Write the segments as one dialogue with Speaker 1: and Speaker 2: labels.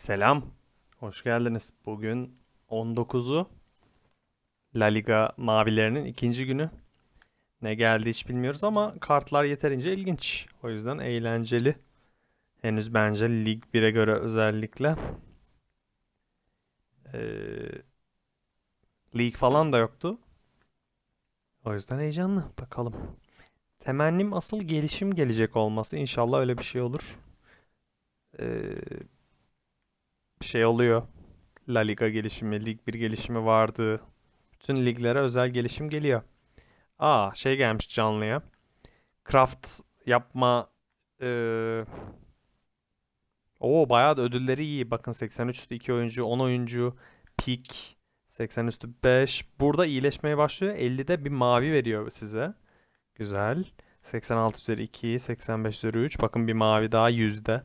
Speaker 1: Selam. Hoş geldiniz. Bugün 19'u La Liga mavilerinin ikinci günü. Ne geldi hiç bilmiyoruz ama kartlar yeterince ilginç. O yüzden eğlenceli. Henüz bence Lig 1'e göre özellikle. Ee, Lig falan da yoktu. O yüzden heyecanlı. Bakalım. Temennim asıl gelişim gelecek olması. İnşallah öyle bir şey olur. Ee, şey oluyor. La Liga gelişimi, Lig 1 gelişimi vardı. Bütün liglere özel gelişim geliyor. Aa şey gelmiş canlıya. Craft yapma eee Oo bayağı da ödülleri iyi. Bakın 83 üstü 2 oyuncu, 10 oyuncu, peak 80 üstü 5. Burada iyileşmeye başlıyor. 50'de bir mavi veriyor size. Güzel. 86 üzeri 2, 85 üzeri 3. Bakın bir mavi daha yüzde.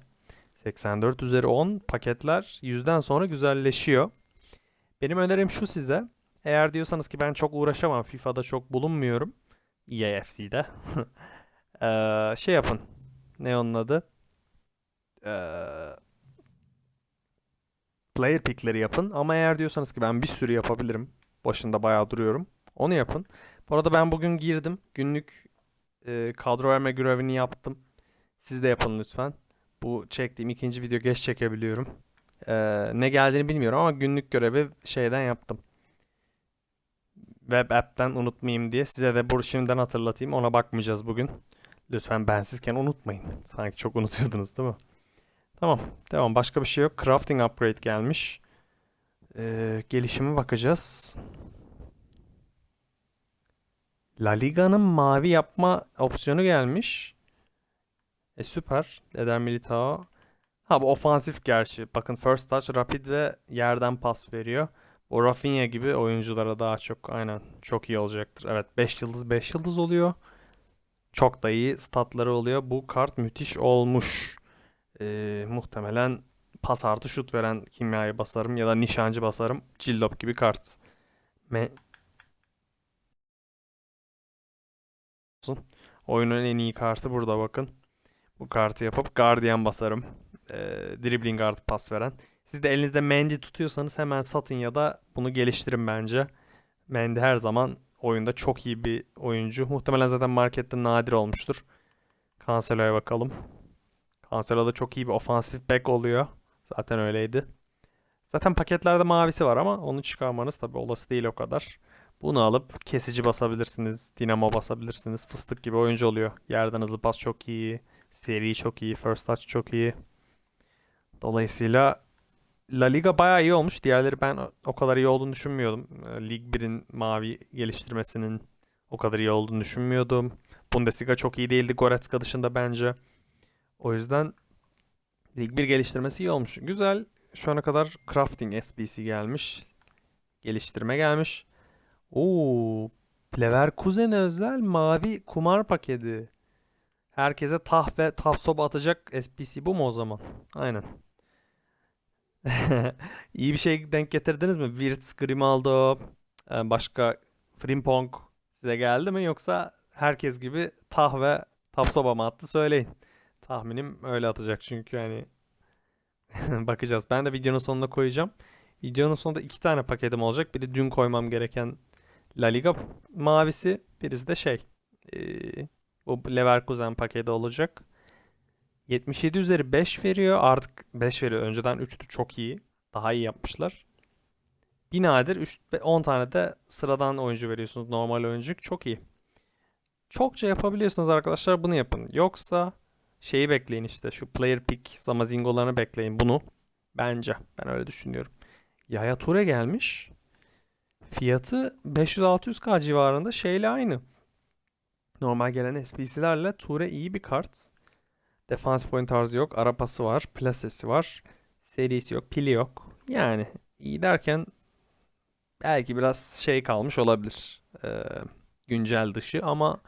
Speaker 1: 84 üzeri 10 paketler yüzden sonra güzelleşiyor. Benim önerim şu size. Eğer diyorsanız ki ben çok uğraşamam FIFA'da çok bulunmuyorum. EAFC'de. Eee, şey yapın. Ne onun adı? Eee, player pickleri yapın. Ama eğer diyorsanız ki ben bir sürü yapabilirim. Başında bayağı duruyorum. Onu yapın. Bu arada ben bugün girdim. Günlük eee, kadro verme görevini yaptım. Siz de yapın lütfen. Bu çektiğim ikinci video geç çekebiliyorum. Ee, ne geldiğini bilmiyorum ama günlük görevi şeyden yaptım. Web app'ten unutmayayım diye size de bu şimdiden hatırlatayım. Ona bakmayacağız bugün. Lütfen bensizken unutmayın. Sanki çok unutuyordunuz değil mi? Tamam. Devam. Başka bir şey yok. Crafting upgrade gelmiş. Ee, gelişime bakacağız. La Liga'nın mavi yapma opsiyonu gelmiş. E süper. Eder Militao. Ha bu ofansif gerçi. Bakın first touch, rapid ve yerden pas veriyor. O Rafinha gibi oyunculara daha çok aynen çok iyi olacaktır. Evet 5 yıldız 5 yıldız oluyor. Çok da iyi statları oluyor. Bu kart müthiş olmuş. Ee, muhtemelen pas artı şut veren kimyayı basarım ya da nişancı basarım. Cillop gibi kart. Me Oyunun en iyi kartı burada bakın. Bu kartı yapıp Guardian basarım. Ee, dribbling artı pas veren. Siz de elinizde Mendy tutuyorsanız hemen satın ya da bunu geliştirin bence. Mendy her zaman oyunda çok iyi bir oyuncu. Muhtemelen zaten markette nadir olmuştur. Cancelo'ya bakalım. Cancelo da çok iyi bir ofansif back oluyor. Zaten öyleydi. Zaten paketlerde mavisi var ama onu çıkarmanız tabii olası değil o kadar. Bunu alıp kesici basabilirsiniz. Dinamo basabilirsiniz. Fıstık gibi oyuncu oluyor. Yerden hızlı pas çok iyi. Seri çok iyi. First touch çok iyi. Dolayısıyla La Liga bayağı iyi olmuş. Diğerleri ben o kadar iyi olduğunu düşünmüyordum. Ee, Lig 1'in mavi geliştirmesinin o kadar iyi olduğunu düşünmüyordum. Bundesliga çok iyi değildi Goretzka dışında bence. O yüzden Lig 1 geliştirmesi iyi olmuş. Güzel. Şu ana kadar Crafting SBC gelmiş. Geliştirme gelmiş. Oo, Leverkusen'e özel mavi kumar paketi. Herkese tah ve taf soba atacak SPC bu mu o zaman? Aynen. İyi bir şey denk getirdiniz mi? Wirtz, Grimaldo, e, başka Frimpong size geldi mi? Yoksa herkes gibi tah ve taf soba mı attı söyleyin. Tahminim öyle atacak çünkü hani bakacağız. Ben de videonun sonuna koyacağım. Videonun sonunda iki tane paketim olacak. Biri dün koymam gereken La Liga mavisi. Birisi de şey. e, bu Leverkusen paketi olacak. 77 üzeri 5 veriyor. Artık 5 veriyor. Önceden 3'tü çok iyi. Daha iyi yapmışlar. Bir nadir 3, 10 tane de sıradan oyuncu veriyorsunuz. Normal oyuncu. Çok iyi. Çokça yapabiliyorsunuz arkadaşlar. Bunu yapın. Yoksa şeyi bekleyin işte. Şu player pick zamazingolarını bekleyin. Bunu. Bence. Ben öyle düşünüyorum. Yaya Toure gelmiş. Fiyatı 500-600k civarında. Şeyle aynı. Normal gelen SPC'lerle Toure iyi bir kart. Defans point tarzı yok. Arapası var. Plasesi var. Serisi yok. Pili yok. Yani iyi derken belki biraz şey kalmış olabilir. Ee, güncel dışı ama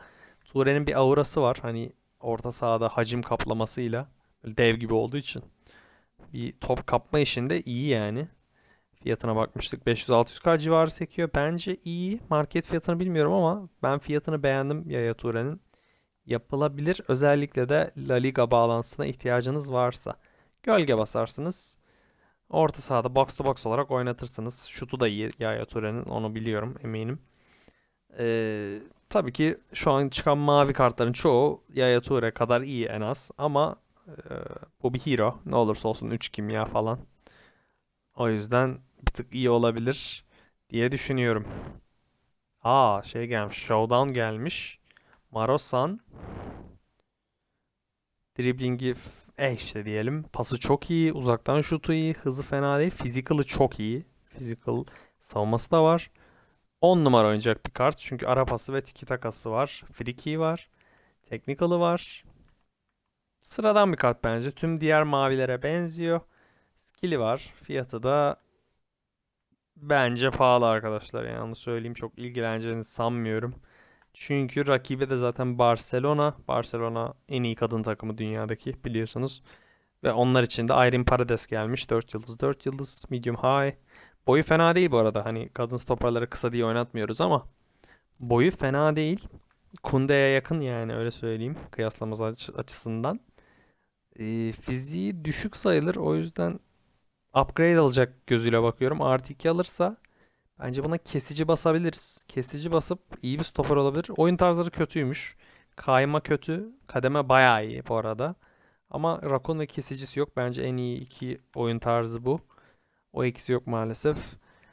Speaker 1: Toure'nin bir aurası var. Hani orta sahada hacim kaplamasıyla dev gibi olduğu için bir top kapma işinde iyi yani. Fiyatına bakmıştık. 500-600k civarı sekiyor. Bence iyi. Market fiyatını bilmiyorum ama ben fiyatını beğendim Yaya Toure'nin. Yapılabilir. Özellikle de La Liga bağlantısına ihtiyacınız varsa. Gölge basarsınız. Orta sahada box to box olarak oynatırsınız. Şutu da iyi Yaya Toure'nin onu biliyorum eminim. Ee, tabii ki şu an çıkan mavi kartların çoğu Yaya Toure kadar iyi en az ama e, bu bir hero. Ne olursa olsun 3 kimya falan. O yüzden bir tık iyi olabilir diye düşünüyorum. Aa şey gelmiş. Showdown gelmiş. Marosan. Driblingi e işte diyelim. Pası çok iyi. Uzaktan şutu iyi. Hızı fena değil. Physical'ı çok iyi. Physical savunması da var. 10 numara oynayacak bir kart. Çünkü ara pası ve tiki takası var. Key var. Technical'ı var. Sıradan bir kart bence. Tüm diğer mavilere benziyor. Skill'i var. Fiyatı da bence pahalı arkadaşlar. Yani söyleyeyim çok ilgileneceğinizi sanmıyorum. Çünkü rakibi de zaten Barcelona. Barcelona en iyi kadın takımı dünyadaki biliyorsunuz. Ve onlar için de Irene Paredes gelmiş. 4 yıldız 4 yıldız medium high. Boyu fena değil bu arada. Hani kadın stoperları kısa diye oynatmıyoruz ama boyu fena değil. Kunde'ye yakın yani öyle söyleyeyim kıyaslaması açı- açısından. Ee, fiziği düşük sayılır. O yüzden upgrade alacak gözüyle bakıyorum. Artı 2 alırsa bence buna kesici basabiliriz. Kesici basıp iyi bir stoper olabilir. Oyun tarzları kötüymüş. Kayma kötü. Kademe bayağı iyi bu arada. Ama Rakun ve kesicisi yok. Bence en iyi iki oyun tarzı bu. O ikisi yok maalesef.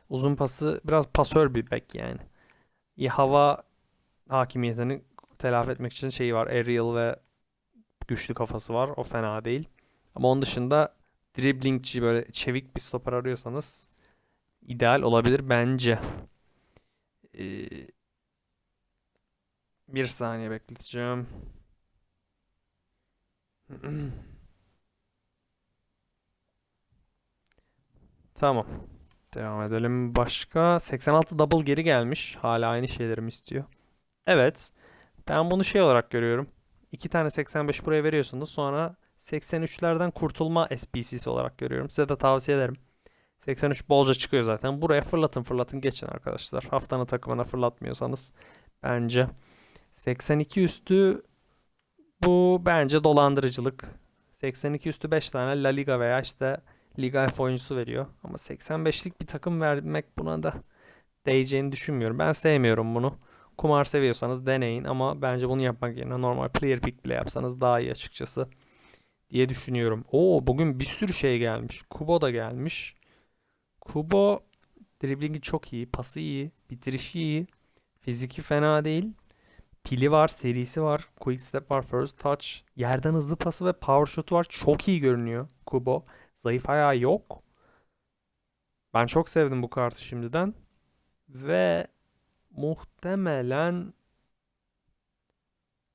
Speaker 1: Uzun pası biraz pasör bir bek yani. İyi hava hakimiyetini telafi etmek için şeyi var. Aerial ve güçlü kafası var. O fena değil. Ama onun dışında driblingçi böyle çevik bir stoper arıyorsanız ideal olabilir bence. Ee, bir saniye bekleteceğim. Tamam. Devam edelim. Başka 86 double geri gelmiş. Hala aynı şeyleri mi istiyor? Evet. Ben bunu şey olarak görüyorum. İki tane 85 buraya veriyorsunuz. Sonra 83'lerden kurtulma SPC'si olarak görüyorum. Size de tavsiye ederim. 83 bolca çıkıyor zaten. Buraya fırlatın fırlatın geçin arkadaşlar. Haftanın takımına fırlatmıyorsanız bence. 82 üstü bu bence dolandırıcılık. 82 üstü 5 tane La Liga veya işte Liga F oyuncusu veriyor. Ama 85'lik bir takım vermek buna da değeceğini düşünmüyorum. Ben sevmiyorum bunu. Kumar seviyorsanız deneyin ama bence bunu yapmak yerine normal player pick bile yapsanız daha iyi açıkçası diye düşünüyorum. Oo bugün bir sürü şey gelmiş. Kubo da gelmiş. Kubo driblingi çok iyi, pası iyi, bitirişi iyi, fiziki fena değil. Pili var, serisi var, quick step var, first touch, yerden hızlı pası ve power shot var. Çok iyi görünüyor Kubo. Zayıf ayağı yok. Ben çok sevdim bu kartı şimdiden. Ve muhtemelen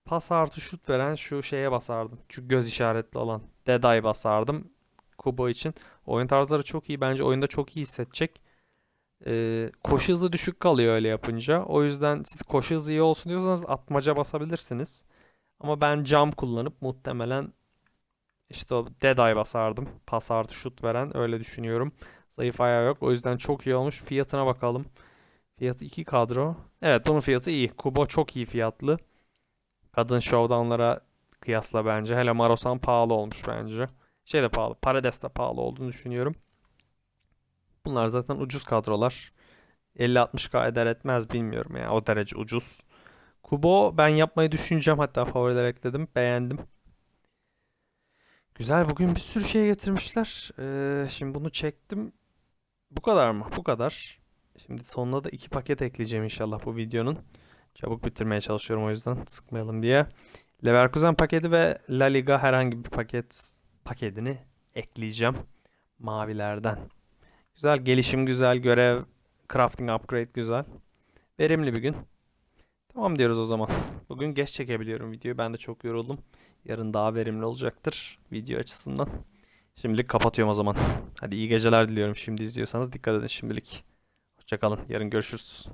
Speaker 1: pas artı şut veren şu şeye basardım. Şu göz işaretli olan. Deday basardım. Kubo için. Oyun tarzları çok iyi. Bence oyunda çok iyi hissedecek. Ee, koşu hızı düşük kalıyor öyle yapınca. O yüzden siz koşu hızı iyi olsun diyorsanız atmaca basabilirsiniz. Ama ben cam kullanıp muhtemelen işte o Deadeye basardım. Pas artı şut veren öyle düşünüyorum. Zayıf ayağı yok. O yüzden çok iyi olmuş. Fiyatına bakalım. Fiyatı 2 kadro. Evet bunun fiyatı iyi. Kubo çok iyi fiyatlı. Kadın showdownlara kıyasla bence. Hele Marosan pahalı olmuş bence. Şey de pahalı. Paredes de pahalı olduğunu düşünüyorum. Bunlar zaten ucuz kadrolar. 50-60k eder etmez bilmiyorum ya. O derece ucuz. Kubo ben yapmayı düşüneceğim. Hatta favoriler ekledim. Beğendim. Güzel. Bugün bir sürü şey getirmişler. Ee, şimdi bunu çektim. Bu kadar mı? Bu kadar. Şimdi sonuna da iki paket ekleyeceğim inşallah bu videonun. Çabuk bitirmeye çalışıyorum o yüzden sıkmayalım diye. Leverkusen paketi ve La Liga herhangi bir paket paketini ekleyeceğim. Mavilerden. Güzel gelişim güzel, görev, crafting upgrade güzel. Verimli bir gün. Tamam diyoruz o zaman. Bugün geç çekebiliyorum videoyu. Ben de çok yoruldum. Yarın daha verimli olacaktır video açısından. Şimdilik kapatıyorum o zaman. Hadi iyi geceler diliyorum şimdi izliyorsanız. Dikkat edin şimdilik. Hoşçakalın. Yarın görüşürüz.